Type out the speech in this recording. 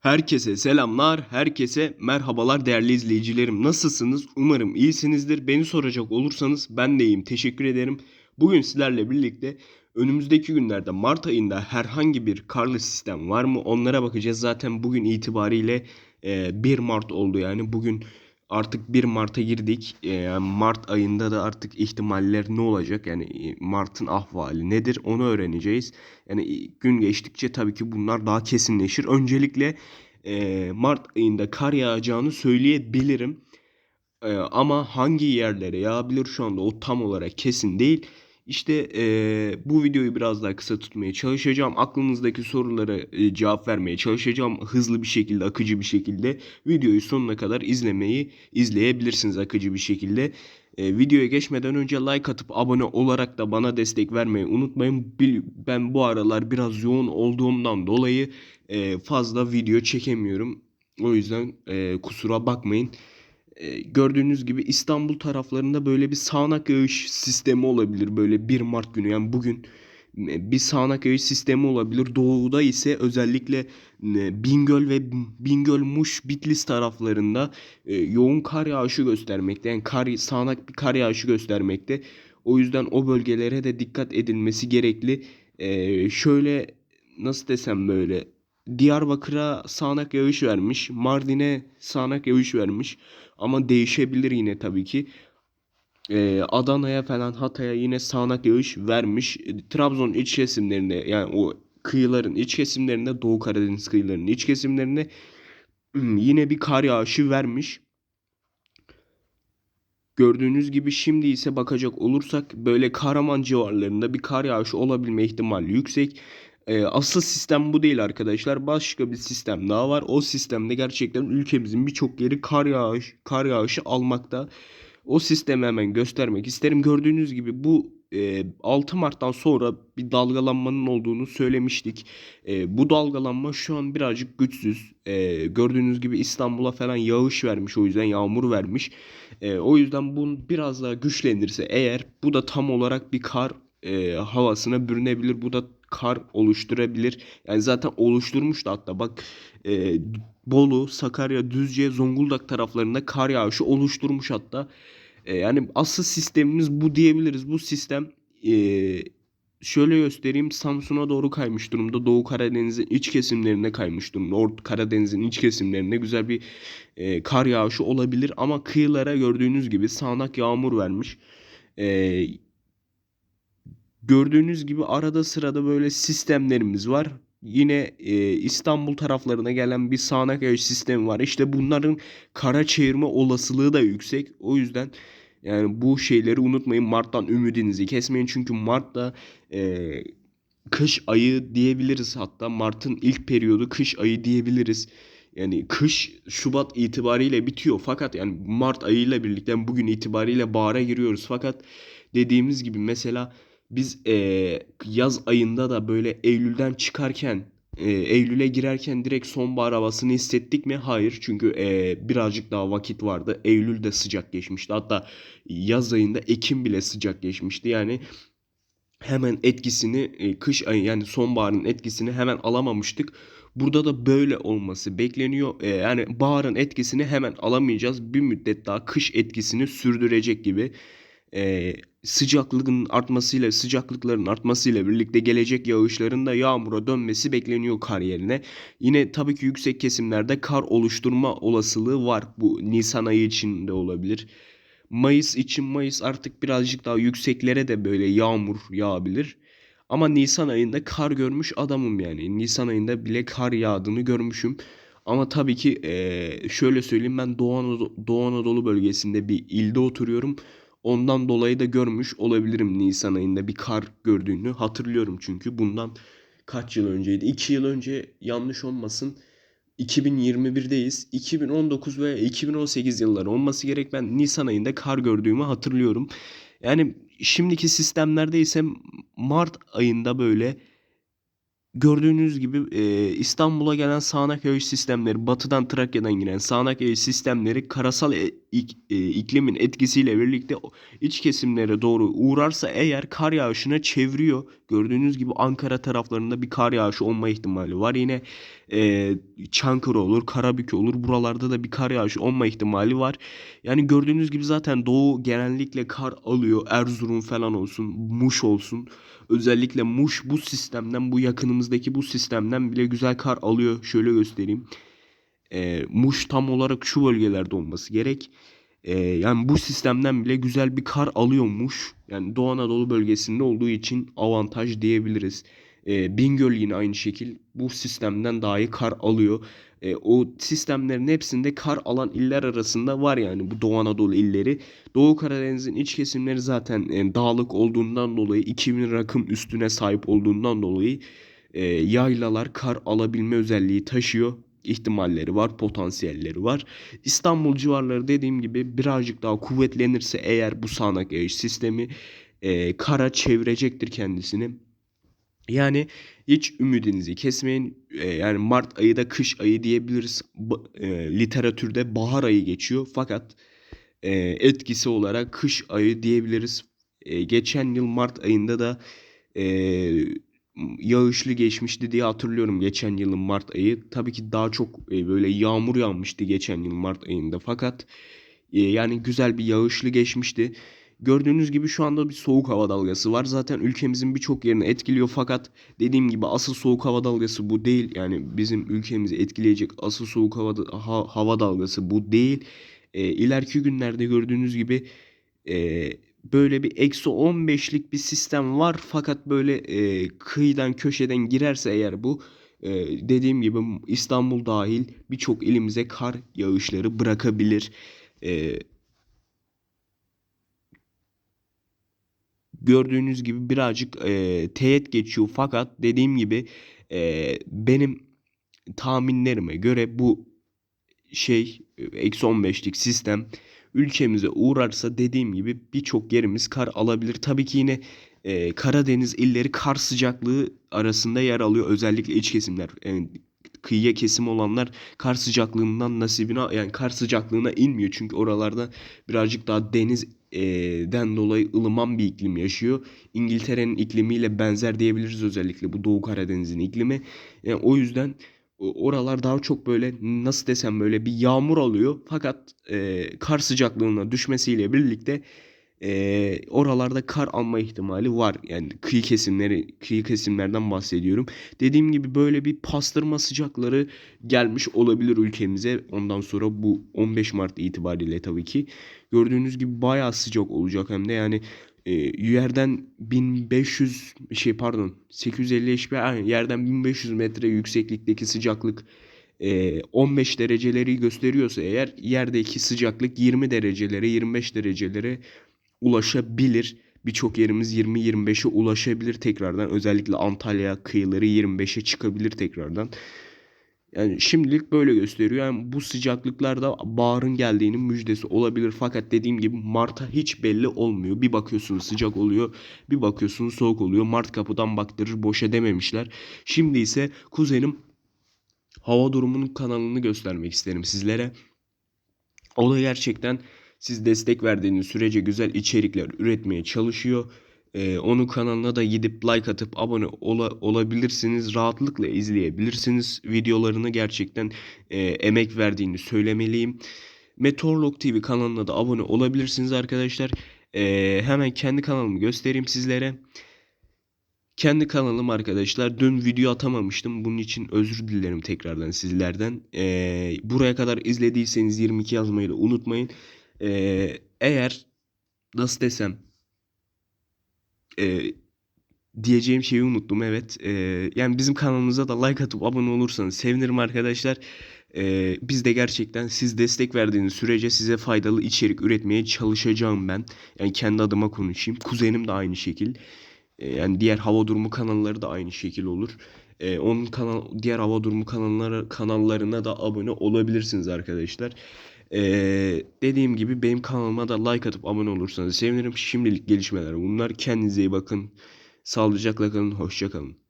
Herkese selamlar, herkese merhabalar değerli izleyicilerim. Nasılsınız? Umarım iyisinizdir. Beni soracak olursanız ben de iyiyim. Teşekkür ederim. Bugün sizlerle birlikte önümüzdeki günlerde Mart ayında herhangi bir karlı sistem var mı? Onlara bakacağız. Zaten bugün itibariyle e, 1 Mart oldu yani. Bugün artık 1 Mart'a girdik. E, yani Mart ayında da artık ihtimaller ne olacak? Yani e, Mart'ın ahvali nedir? Onu öğreneceğiz. Yani gün geçtikçe tabii ki bunlar daha kesinleşir. Öncelikle e, Mart ayında kar yağacağını söyleyebilirim. E, ama hangi yerlere yağabilir şu anda o tam olarak kesin değil. İşte e, bu videoyu biraz daha kısa tutmaya çalışacağım. Aklınızdaki sorulara e, cevap vermeye çalışacağım. Hızlı bir şekilde, akıcı bir şekilde videoyu sonuna kadar izlemeyi izleyebilirsiniz akıcı bir şekilde. E, videoya geçmeden önce like atıp abone olarak da bana destek vermeyi unutmayın. Ben bu aralar biraz yoğun olduğumdan dolayı e, fazla video çekemiyorum. O yüzden e, kusura bakmayın. E, gördüğünüz gibi İstanbul taraflarında böyle bir sağanak yağış sistemi olabilir. Böyle 1 Mart günü yani bugün e, bir sağanak yağış sistemi olabilir. Doğuda ise özellikle e, Bingöl ve Bingöl Muş Bitlis taraflarında yoğun kar yağışı göstermekte. Yani kar, sağanak bir kar yağışı göstermekte. O yüzden o bölgelere de dikkat edilmesi gerekli. E, şöyle nasıl desem böyle Diyarbakır'a sağanak yağış vermiş. Mardin'e sağanak yağış vermiş. Ama değişebilir yine tabii ki. Ee, Adana'ya falan Hatay'a yine sağanak yağış vermiş. E, Trabzon iç kesimlerinde yani o kıyıların iç kesimlerinde Doğu Karadeniz kıyılarının iç kesimlerinde hmm, yine bir kar yağışı vermiş. Gördüğünüz gibi şimdi ise bakacak olursak böyle Karaman civarlarında bir kar yağışı olabilme ihtimali yüksek. Ee, asıl sistem bu değil arkadaşlar. Başka bir sistem daha var. O sistemde gerçekten ülkemizin birçok yeri kar yağış, kar yağışı almakta. O sistemi hemen göstermek isterim. Gördüğünüz gibi bu e, 6 Mart'tan sonra bir dalgalanmanın olduğunu söylemiştik. E, bu dalgalanma şu an birazcık güçsüz. E, gördüğünüz gibi İstanbul'a falan yağış vermiş o yüzden yağmur vermiş. E, o yüzden bu biraz daha güçlenirse eğer bu da tam olarak bir kar e, havasına bürünebilir. Bu da kar oluşturabilir. Yani zaten oluşturmuştu hatta bak e, Bolu, Sakarya, Düzce, Zonguldak taraflarında kar yağışı oluşturmuş hatta. E, yani asıl sistemimiz bu diyebiliriz. Bu sistem e, şöyle göstereyim Samsun'a doğru kaymış durumda. Doğu Karadeniz'in iç kesimlerine kaymış durumda. Orta Karadeniz'in iç kesimlerine güzel bir e, kar yağışı olabilir. Ama kıyılara gördüğünüz gibi sağanak yağmur vermiş. E, Gördüğünüz gibi arada sırada böyle sistemlerimiz var. Yine e, İstanbul taraflarına gelen bir sağanak yağış sistemi var. İşte bunların kara çevirme olasılığı da yüksek. O yüzden yani bu şeyleri unutmayın. Mart'tan ümidinizi kesmeyin. Çünkü Mart'ta e, kış ayı diyebiliriz. Hatta Mart'ın ilk periyodu kış ayı diyebiliriz. Yani kış Şubat itibariyle bitiyor. Fakat yani Mart ayıyla birlikte bugün itibariyle bahara giriyoruz. Fakat dediğimiz gibi mesela biz eee, yaz ayında da böyle Eylül'den çıkarken eee, Eylül'e girerken direkt sonbahar havasını hissettik mi? Hayır. Çünkü eee, birazcık daha vakit vardı. Eylül de sıcak geçmişti. Hatta yaz ayında Ekim bile sıcak geçmişti. Yani hemen etkisini e, kış ayı yani sonbaharın etkisini hemen alamamıştık. Burada da böyle olması bekleniyor. E, yani baharın etkisini hemen alamayacağız. Bir müddet daha kış etkisini sürdürecek gibi. E, sıcaklığın artmasıyla sıcaklıkların artmasıyla birlikte gelecek yağışların da yağmura dönmesi bekleniyor kar yerine. Yine tabii ki yüksek kesimlerde kar oluşturma olasılığı var. Bu Nisan ayı içinde olabilir. Mayıs için Mayıs artık birazcık daha yükseklere de böyle yağmur yağabilir. Ama Nisan ayında kar görmüş adamım yani. Nisan ayında bile kar yağdığını görmüşüm. Ama tabii ki şöyle söyleyeyim ben Doğu Anadolu bölgesinde bir ilde oturuyorum. Ondan dolayı da görmüş olabilirim Nisan ayında bir kar gördüğünü hatırlıyorum çünkü bundan kaç yıl önceydi? 2 yıl önce yanlış olmasın 2021'deyiz. 2019 ve 2018 yılları olması gerek. Ben Nisan ayında kar gördüğümü hatırlıyorum. Yani şimdiki sistemlerde ise Mart ayında böyle gördüğünüz gibi e, İstanbul'a gelen sağanak yağış sistemleri, batıdan Trakya'dan giren sağanak yağış sistemleri karasal e- ik- e, iklimin etkisiyle birlikte iç kesimlere doğru uğrarsa eğer kar yağışına çeviriyor. Gördüğünüz gibi Ankara taraflarında bir kar yağışı olma ihtimali var. Yine e, Çankırı olur, Karabük olur. Buralarda da bir kar yağışı olma ihtimali var. Yani gördüğünüz gibi zaten Doğu genellikle kar alıyor. Erzurum falan olsun, Muş olsun. Özellikle Muş bu sistemden, bu yakınımızdaki bu sistemden bile güzel kar alıyor. Şöyle göstereyim. E, Muş tam olarak şu bölgelerde olması gerek. E, yani bu sistemden bile güzel bir kar alıyormuş. Yani Doğu Anadolu bölgesinde olduğu için avantaj diyebiliriz. E, Bingöl yine aynı şekil bu sistemden dahi kar alıyor. E, o sistemlerin hepsinde kar alan iller arasında var yani bu Doğu Anadolu illeri. Doğu Karadeniz'in iç kesimleri zaten e, dağlık olduğundan dolayı 2000 rakım üstüne sahip olduğundan dolayı e, yaylalar kar alabilme özelliği taşıyor. İhtimalleri var, potansiyelleri var. İstanbul civarları dediğim gibi birazcık daha kuvvetlenirse eğer bu sağanak yağış sistemi e, kara çevirecektir kendisini. Yani hiç ümidinizi kesmeyin. E, yani Mart ayı da kış ayı diyebiliriz. Ba- e, literatürde bahar ayı geçiyor fakat e, etkisi olarak kış ayı diyebiliriz. Geçen yıl Mart ayında da yağışlı geçmişti diye hatırlıyorum geçen yılın Mart ayı. Tabii ki daha çok e, böyle yağmur yağmıştı geçen yıl Mart ayında fakat e, yani güzel bir yağışlı geçmişti. Gördüğünüz gibi şu anda bir soğuk hava dalgası var. Zaten ülkemizin birçok yerini etkiliyor fakat dediğim gibi asıl soğuk hava dalgası bu değil. Yani bizim ülkemizi etkileyecek asıl soğuk hava, ha- hava dalgası bu değil. E, ileriki günlerde gördüğünüz gibi e, böyle bir eksi 15'lik bir sistem var. Fakat böyle e, kıyıdan köşeden girerse eğer bu e, dediğim gibi İstanbul dahil birçok ilimize kar yağışları bırakabilir. E, gördüğünüz gibi birazcık e, teğet geçiyor fakat dediğim gibi e, benim tahminlerime göre bu şey e, eksi 15'lik sistem ülkemize uğrarsa dediğim gibi birçok yerimiz kar alabilir. Tabii ki yine e, Karadeniz illeri kar sıcaklığı arasında yer alıyor. Özellikle iç kesimler. Yani kıyıya kesim olanlar kar sıcaklığından nasibine yani kar sıcaklığına inmiyor. Çünkü oralarda birazcık daha denizden dolayı ılıman bir iklim yaşıyor. İngiltere'nin iklimiyle benzer diyebiliriz özellikle bu Doğu Karadeniz'in iklimi. Yani o yüzden oralar daha çok böyle nasıl desem böyle bir yağmur alıyor. Fakat e, kar sıcaklığına düşmesiyle birlikte e, oralarda kar alma ihtimali var. Yani kıyı kesimleri, kıyı kesimlerden bahsediyorum. Dediğim gibi böyle bir pastırma sıcakları gelmiş olabilir ülkemize. Ondan sonra bu 15 Mart itibariyle tabii ki. Gördüğünüz gibi bayağı sıcak olacak hem de yani e, yerden 1500 şey pardon 850 HP yani yerden 1500 metre yükseklikteki sıcaklık e, 15 dereceleri gösteriyorsa eğer yerdeki sıcaklık 20 derecelere 25 derecelere ulaşabilir. Birçok yerimiz 20-25'e ulaşabilir tekrardan. Özellikle Antalya kıyıları 25'e çıkabilir tekrardan. Yani şimdilik böyle gösteriyor. Yani bu sıcaklıklarda baharın geldiğinin müjdesi olabilir. Fakat dediğim gibi Mart'a hiç belli olmuyor. Bir bakıyorsunuz sıcak oluyor. Bir bakıyorsunuz soğuk oluyor. Mart kapıdan baktırır boşa dememişler. Şimdi ise kuzenim hava durumunun kanalını göstermek isterim sizlere. O da gerçekten siz destek verdiğiniz sürece güzel içerikler üretmeye çalışıyor. Ee, onun kanalına da gidip like atıp abone ola- olabilirsiniz. Rahatlıkla izleyebilirsiniz. Videolarını gerçekten e, emek verdiğini söylemeliyim. Meteorolog TV kanalına da abone olabilirsiniz arkadaşlar. Ee, hemen kendi kanalımı göstereyim sizlere. Kendi kanalım arkadaşlar. Dün video atamamıştım. Bunun için özür dilerim tekrardan sizlerden. Ee, buraya kadar izlediyseniz 22 yazmayı da unutmayın. Ee, eğer nasıl desem e, diyeceğim şeyi unuttum evet. Ee, yani bizim kanalımıza da like atıp abone olursanız sevinirim arkadaşlar. Ee, biz de gerçekten siz destek verdiğiniz sürece size faydalı içerik üretmeye çalışacağım ben. Yani kendi adıma konuşayım. Kuzenim de aynı şekil. Ee, yani diğer hava durumu kanalları da aynı şekil olur. Ee, onun kanal diğer hava durumu kanalları kanallarına da abone olabilirsiniz arkadaşlar. Ee, dediğim gibi benim kanalıma da like atıp abone olursanız sevinirim. Şimdilik gelişmeler bunlar. Kendinize iyi bakın. Sağlıcakla kalın. Hoşça kalın.